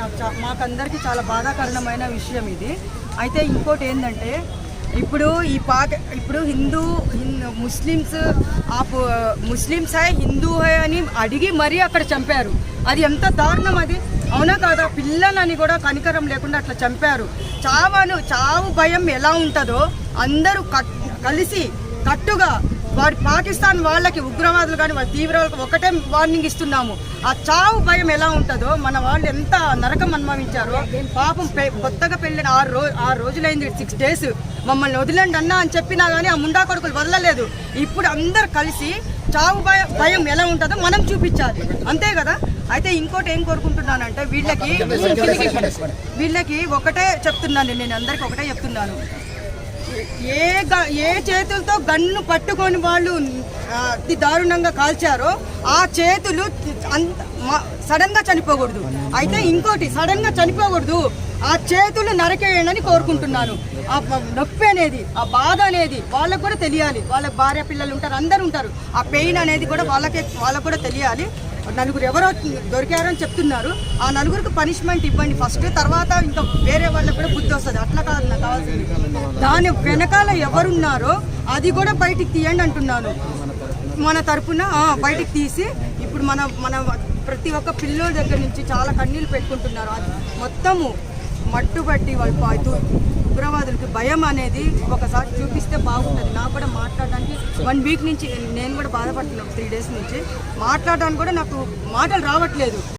నాకు మాకందరికీ చాలా బాధాకరణమైన విషయం ఇది. అయితే ఇంకోటి ఏంటంటే ఇప్పుడు ఈ పాక ఇప్పుడు హిందూ హిందూ ముస్లిమ్స్ ఆ ముస్లిమ్స్ హై హిందూ హై అని అడిగి మరీ అక్కడ చంపారు. అది ఎంత దారుణం అది. అవునా కాదా? పిల్లలని కూడా కనికరం లేకుండా అట్లా చంపారు. చావను చావు భయం ఎలా ఉంటుందో అందరూ కట్ కలిసి కట్టుగా వారి పాకిస్తాన్ వాళ్ళకి ఉగ్రవాదులు కానీ వాళ్ళ తీవ్రవాదులకు ఒకటే వార్నింగ్ ఇస్తున్నాము. ఆ చావు భయం ఎలా ఉంటుందో మన వాళ్ళు ఎంత నరకం అనుభవించారో పాపం కొత్తగా పెళ్ళిన ఆరు రోజు ఆరు రోజులైంది సిక్స్ డేస్ మమ్మల్ని వదిలేండి అన్నా అని చెప్పినా కానీ ఆ ముండా కొడుకులు వదలలేదు. ఇప్పుడు అందరు కలిసి చావు భయం భయం ఎలా ఉంటుందో మనం చూపించాలి. అంతే కదా? అయితే ఇంకోటి ఏం కోరుకుంటున్నానంటే వీళ్ళకి వీళ్ళకి ఒకటే చెప్తున్నాను నేను అందరికి ఒకటే చెప్తున్నాను. ఏ గ- ఏ చేతులతో గన్ను పట్టుకొని వాళ్ళు అతి దారుణంగా కాల్చారో ఆ చేతులు అంత సడన్గా చనిపోకూడదు. అయితే ఇంకోటి సడన్గా చనిపోకూడదు. ఆ చేతులు నరకేయండి కోరుకుంటున్నాను. ఆ నొప్పి అనేది ఆ బాధ అనేది వాళ్ళకు కూడా తెలియాలి. వాళ్ళ భార్య పిల్లలు ఉంటారు అందరు ఉంటారు. ఆ పెయిన్ అనేది కూడా వాళ్ళకే వాళ్ళకు కూడా తెలియాలి. నలుగురు ఎవరో దొరికారని చెప్తున్నారు. ఆ నలుగురికి పనిష్మెంట్ ఇవ్వండి ఫస్ట్. తర్వాత ఇంకా వేరే వాళ్ళకి కూడా బుద్ధి వస్తుంది అట్లా కాదు నాకు కావాల్సింది దాని వెనకాల ఎవరున్నారో అది కూడా బయటికి తీయండి అంటున్నాను. మన తరఫున బయటికి తీసి ఇప్పుడు మన మన ప్రతి ఒక్క పిల్లల దగ్గర నుంచి చాలా కన్నీళ్ళు పెట్టుకుంటున్నారు. అది మొత్తము మట్టుబట్టి వాళ్ళు ఉగ్రవాదులకి భయం అనేది ఒకసారి చూపిస్తే బాగుంటుంది. నాకు కూడా మాట్లాడడానికి వన్ వీక్ నుంచి నేను కూడా బాధపడుతున్నాను త్రీ డేస్ నుంచి. మాట్లాడడానికి కూడా నాకు మాటలు రావట్లేదు.